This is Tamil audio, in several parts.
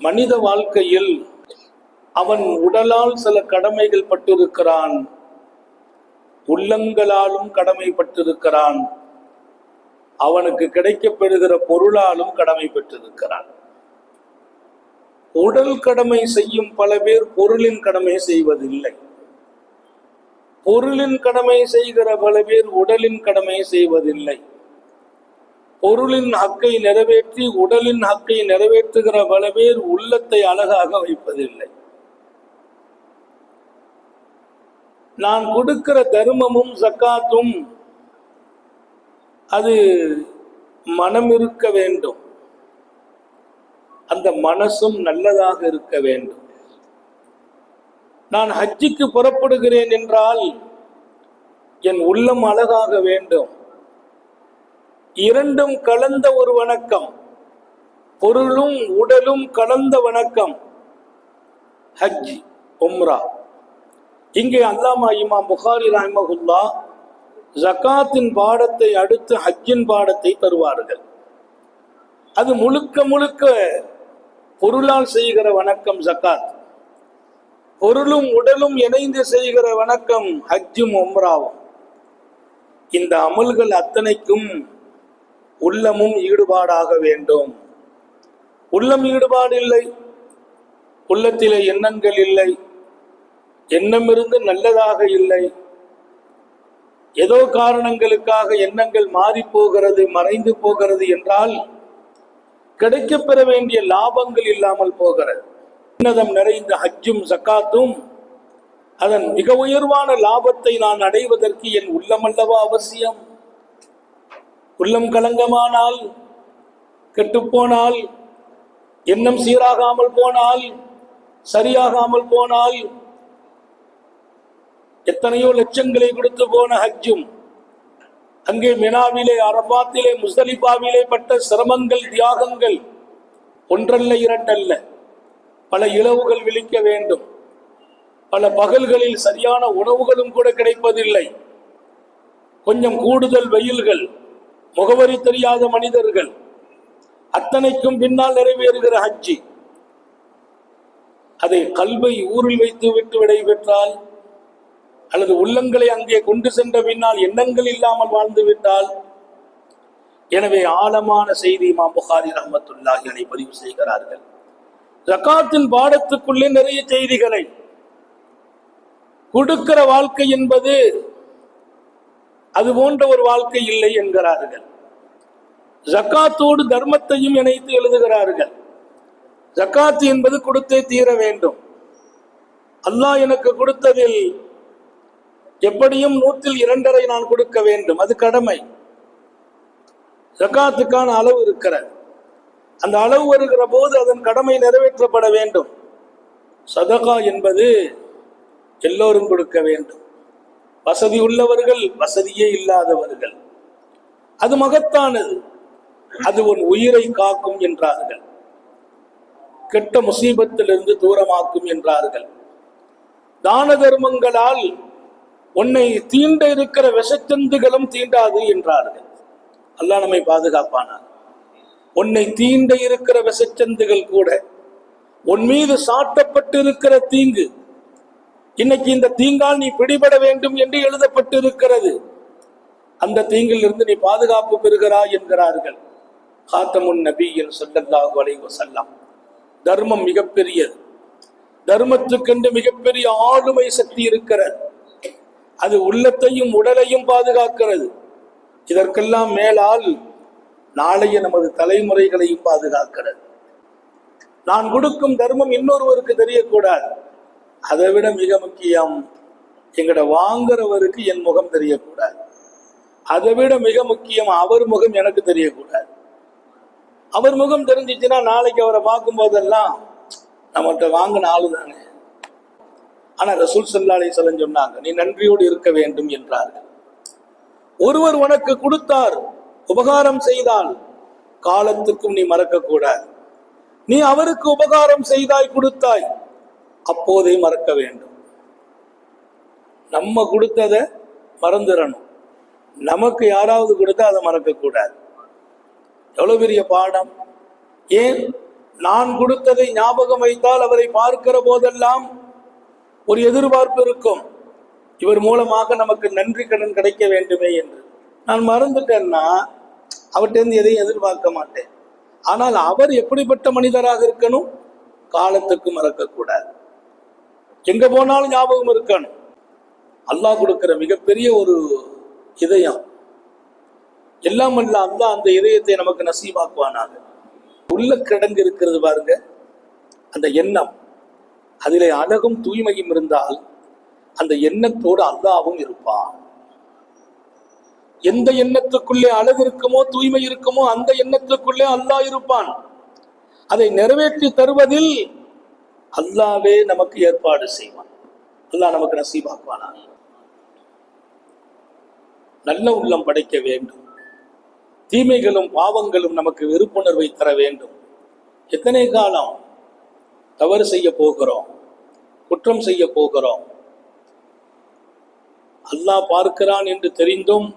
மனித வாழ்க்கையில் அவன் உடலால் சில கடமைகள் பட்டிருக்கிறான். உள்ளங்களாலும் கடமைப்பட்டிருக்கிறான் அவனுக்கு கிடைக்கப்பெறுகிற பொருளாலும் கடமை பெற்றிருக்கிறான். உடல் கடமை செய்யும் பல பேர் பொருளின் கடமை செய்வதில்லை. பொருளின் கடமை செய்கிற பல பேர் உடலின் கடமை செய்வதில்லை. பொருளின் ஹக்கை நிறைவேற்றி உடலின் ஹக்கை நிறைவேற்றுகிற பல பேர் உள்ளத்தை அழகாக வைப்பதில்லை. நான் கொடுக்கிற தர்மமும் சக்காத்தும் அது மனம் இருக்க வேண்டும். அந்த மனசும் நல்லதாக இருக்க வேண்டும். நான் ஹஜ்ஜிக்கு புறப்படுகிறேன் என்றால் என் உள்ளம் அழகாக வேண்டும். இரண்டும் கலந்த ஒரு வணக்கம். பொருளும் உடலும் கலந்த வணக்கம். ஹஜ் உம்ரா. இங்கே அல்லாமா இமாம் புகாரி ராமகுல்லா ஜகாத்தின் பாடத்தை அடுத்து ஹஜ்ஜின் பாடத்தை தருவார்கள். அது முழுக்க முழுக்க பொருளால் செய்கிற வணக்கம் ஜகாத் பொருளும் உடலும் இணைந்து செய்கிற வணக்கம் ஹஜ்ஜும் உம்ராவும். இந்த அமல்கள் அத்தனைக்கும் உள்ளமும் ஈடுபாடாக வேண்டும். உள்ளம் ஈடுபாடு இல்லை. உள்ளத்திலே எண்ணங்கள் இல்லை. எண்ணம் இருந்து நல்லதாக இல்லை. ஏதோ காரணங்களுக்காக எண்ணங்கள் மாறி போகிறது மறைந்து போகிறது என்றால் கிடைக்கப்பெற வேண்டிய லாபங்கள் இல்லாமல் போகிறது. உன்னதம் நிறைந்த ஹஜ்ஜும் சக்காத்தும் அதன் மிக உயர்வான லாபத்தை நான் அடைவதற்கு என் உள்ளமல்லவா அவசியம்? உள்ளம் கலங்கமானால் கெட்டுப்போனால் எண்ணம் சீராகாமல் போனால் சரியாகாமல் போனால் எத்தனையோ லட்சங்களை கொடுத்து போன ஹஜ்ஜும் அங்கே மினாவிலே அரபாத்திலே முசலிபாவிலே பட்ட சிரமங்கள் தியாகங்கள் ஒன்றல்ல இரண்டல்ல. பல இலவுகள் விழிக்க வேண்டும். பல பகல்களில் சரியான உணவுகளும் கூட கிடைப்பதில்லை. கொஞ்சம் கூடுதல் வெயில்கள் முகவரி தெரியாத மனிதர்கள் அத்தனைக்கும் பின்னால் நிறைவேறுகிற ஹஜ்ஜி. அதை கல்வை ஊரில் வைத்து விட்டு விடைபெற்றால் அல்லது உள்ளங்களை அங்கே கொண்டு சென்ற பின்னால் எண்ணங்கள் இல்லாமல் வாழ்ந்து விட்டால் எனவே ஆழமான செய்தி இமாம் புகாரி ரஹமத்துல்லாஹிகளை பதிவு செய்கிறார்கள். ஜகாத்தின் பாடத்துக்குள்ளே நிறைய செய்திகளை கொடுக்கிற வாழ்க்கை என்பது அது போன்ற ஒரு வாழ்க்கை இல்லை என்கிறார்கள். ஜக்காத்தோடு தர்மத்தையும் இணைத்து எழுதுகிறார்கள். ஜக்காத்து என்பது கொடுத்தே தீர வேண்டும். அல்லாஹ் எனக்கு கொடுத்ததில் எப்படியும் நூற்றில் இரண்டரை நான் கொடுக்க வேண்டும். அது கடமை. ஜக்காத்துக்கான அளவு இருக்கிறது. அந்த அளவு வருகிற போது அதன் கடமை நிறைவேற்றப்பட வேண்டும். சதகா என்பது எல்லோரும் கொடுக்க வேண்டும். வசதி உள்ளவர்கள் வசதியே இல்லாதவர்கள். அது மகத்தானது. அது உன் உயிரை காக்கும் என்றார்கள். கெட்ட முசீபத்திலிருந்து தூரமாக்கும் என்றார்கள். தான தர்மங்களால் உன்னை தீண்ட இருக்கிற விஷச்சந்துகளும் தீண்டாது என்றார்கள். அல்லாஹ் நம்மை பாதுகாப்பானார். உன்னை தீண்ட இருக்கிற விஷச்சந்துகள் கூட உன் மீது சாட்டப்பட்டு இருக்கிற தீங்கு இன்னைக்கு இந்த தீங்கால் நீ பிடிபட வேண்டும் என்று எழுதப்பட்டிருக்கிறது. அந்த தீங்கில் இருந்து நீ பாதுகாப்பு பெறுகிறாய் என்கிறார்கள். காத்தமுன் நபியில் சொல்லல்லாஹு அலைவ வஸல்லம். தர்மம் மிகப்பெரியது. தர்மத்துக்கென்று மிகப்பெரிய ஆளுமை சக்தி இருக்கிறது. அது உள்ளத்தையும் உடலையும் பாதுகாக்கிறது. இதற்கெல்லாம் மேலால் நாளைய நமது தலைமுறைகளையும் பாதுகாக்கிறது. நான் கொடுக்கும் தர்மம் இன்னொருவருக்கு தெரியக்கூடாது. அதை விட மிக முக்கியம் எங்கட வாங்குறவருக்கு என் முகம் தெரியக்கூடாது. அதை விட மிக முக்கியம் அவர் முகம் எனக்கு தெரியக்கூடாது. அவர் முகம் தெரிஞ்சிச்சுன்னா நாளைக்கு அவரை பார்க்கும் போதெல்லாம் நம்மகிட்ட வாங்கின ஆளு தானே. ஆனா ரசூல் சல்லா சொல்ல சொன்னாங்க நீ நன்றியோடு இருக்க வேண்டும் என்றார்கள். ஒருவர் உனக்கு கொடுத்தார் உபகாரம் செய்தால் காலத்துக்கும் நீ மறக்கக்கூடாது. நீ அவருக்கு உபகாரம் செய்தாய் கொடுத்தாய். அப்போதே மறக்க வேண்டும். நம்ம கொடுத்ததை மறந்துடணும் நமக்கு யாராவது கொடுத்தா அதை மறக்கக்கூடாது. எவ்வளவு பெரிய பாடம். ஏன்? நான் கொடுத்ததை ஞாபகம் வைத்தால் அவரை பார்க்கிற போதெல்லாம் ஒரு எதிர்பார்ப்பு இருக்கும். இவர் மூலமாக நமக்கு நன்றி கடன் கிடைக்க வேண்டுமே என்று. நான் மறந்துட்டேன்னா அவர்கிட்ட எதையும் எதிர்பார்க்க மாட்டேன். ஆனால் அவர் எப்படிப்பட்ட மனிதராக இருக்கணும்? காலத்துக்கு மறக்கக்கூடாது. எங்க போனாலும் ஞாபகம் இருக்கணும் அல்லாஹ் கொடுக்கிற மிகப்பெரிய ஒரு இதயம். எல்லாம் அல்ல அல்லாஹ் அந்த இதயத்தை நமக்கு நசீபாக்குவானாக உள்ள கிடங்கு இருக்கிறது பாருங்க. அந்த எண்ணம். அதிலே அழகும் தூய்மையும் இருந்தால் அந்த எண்ணத்தோடு அல்லாவும் இருப்பான். எந்த எண்ணத்துக்குள்ளே அழகு இருக்குமோ தூய்மை இருக்குமோ அந்த எண்ணத்துக்குள்ளே அல்லாஹ் இருப்பான். அதை நிறைவேற்றி தருவதில் அல்லாவே நமக்கு ஏற்பாடு செய்வான். அல்லாஹ் நமக்கு நசீபாக்குவானா? நல்ல உள்ளம் படைக்க வேண்டும். தீமைகளும் பாவங்களும் நமக்கு வெறுப்புணர்வை தர வேண்டும். எத்தனை காலம் தவறு செய்ய போகிறோம் குற்றம் செய்ய போகிறோம்? அல்லாஹ் பார்க்கிறான் என்று தெரிந்தும்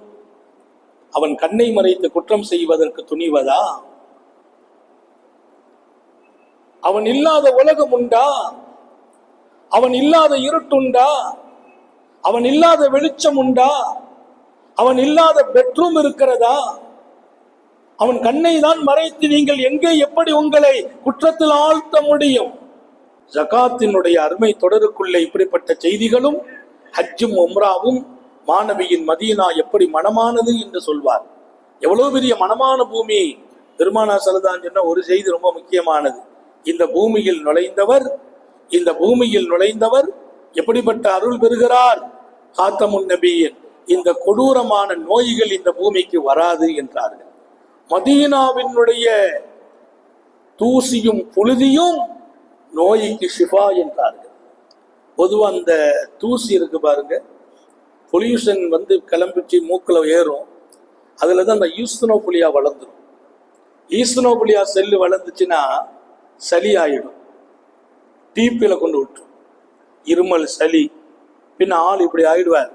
அவன் கண்ணை மறைத்து குற்றம் செய்வதற்கு துணிவதா? அவன் இல்லாத உலகம் உண்டா? அவன் இல்லாத இருட்டுண்டா அவன் இல்லாத வெளிச்சம் உண்டா? அவன் இல்லாத பெட்ரூம் இருக்கிறதா? அவன் கண்ணை தான் மறைத்து நீங்கள் எங்கே எப்படி உங்களை குற்றத்தில் ஆழ்த்த முடியும்? ஜகாத்தினுடைய அருமை தொடருக்குள்ளே இப்படிப்பட்ட செய்திகளும் ஹஜ்ஜும் உம்ராவும் மாணவியின் மதீனா எப்படி மனமானது என்று சொல்வார். எவ்வளவு பெரிய மனமான பூமி. பெருமானா சலதான் சொன்ன ஒரு செய்தி ரொம்ப முக்கியமானது. இந்த பூமியில் நுழைந்தவர் இந்த பூமியில் நுழைந்தவர் எப்படிப்பட்ட அருள் பெறுகிறார்? காத்தமுன் நபியின் இந்த கொடூரமான நோய்கள் இந்த பூமிக்கு வராது என்றார்கள். மதீனாவினுடைய தூசியும் புழுதியும் நோய்க்கு ஷிஃபா என்றார்கள். பொதுவா அந்த தூசி இருக்கு பாருங்க. பொல்யூஷன் வந்து கிளம்பிச்சு மூக்கில் ஏறும். அதில் தான் அந்த ஈஸ்தனோபுலியா வளர்ந்துடும் ஈஸ்தனோபுலியா செல்லு வளர்ந்துச்சுன்னா சளி ஆயிடும் டிபியில் கொண்டு விட்டுரும். இருமல் சளி. பின்ன ஆள் இப்படி ஆயிடுவார்.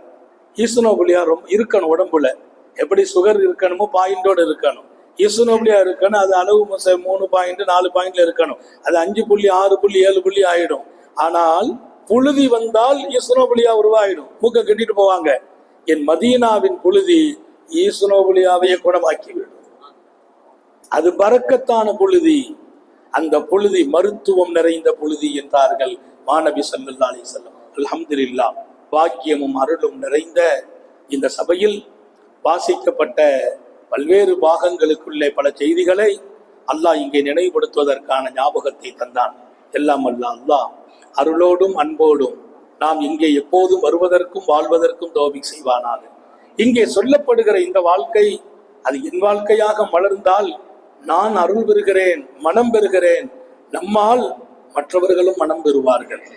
ஈஸ்தனோபுலியா ரொம்ப இருக்கணும் உடம்புல. எப்படி சுகர் இருக்கணுமோ பாயிண்டோடு இருக்கணும். ஈஸ்தனோபுலியா இருக்கணும் அது அளவு மச- மூணு பாயிண்ட் நாலு பாயிண்ட்ல இருக்கணும். அது அஞ்சு புள்ளி ஆறு புள்ளி ஏழு புள்ளி ஆயிடும். ஆனால் புழுதி வந்தால் ஈஸ்வனோபுலியா உருவாயிடும். மூக்க கட்டிட்டு போவாங்க. என் மதீனாவின் புழுதி ஈஸ்வனோபுலியாவையே குணமாக்கிவிடும் அது பறக்கத்தான புழுதி. அந்த புழுதி மருத்துவம் நிறைந்த புழுதி என்றார்கள் மாணவி சல்லல்லா அலி செல்லம் அலமதுல்லா பாக்கியமும் அருளும் நிறைந்த இந்த சபையில் வாசிக்கப்பட்ட பல்வேறு பாகங்களுக்குள்ளே பல செய்திகளை அல்லாஹ் இங்கே நினைவுபடுத்துவதற்கான ஞாபகத்தை தந்தான். எல்லாம் அல்ல அல்லாஹ் அருளோடும் அன்போடும் நாம் இங்கே எப்போதும் வருவதற்கும் வாழ்வதற்கும் தோபி செய்வானாக. இங்கே சொல்லப்படுகிற இந்த வாழ்க்கை அது என் வாழ்க்கையாக மலர்ந்தால் நான் அருள் பெறுகிறேன் மனம் பெறுகிறேன். நம்மால் மற்றவர்களும் மனம் பெறுவார்கள்.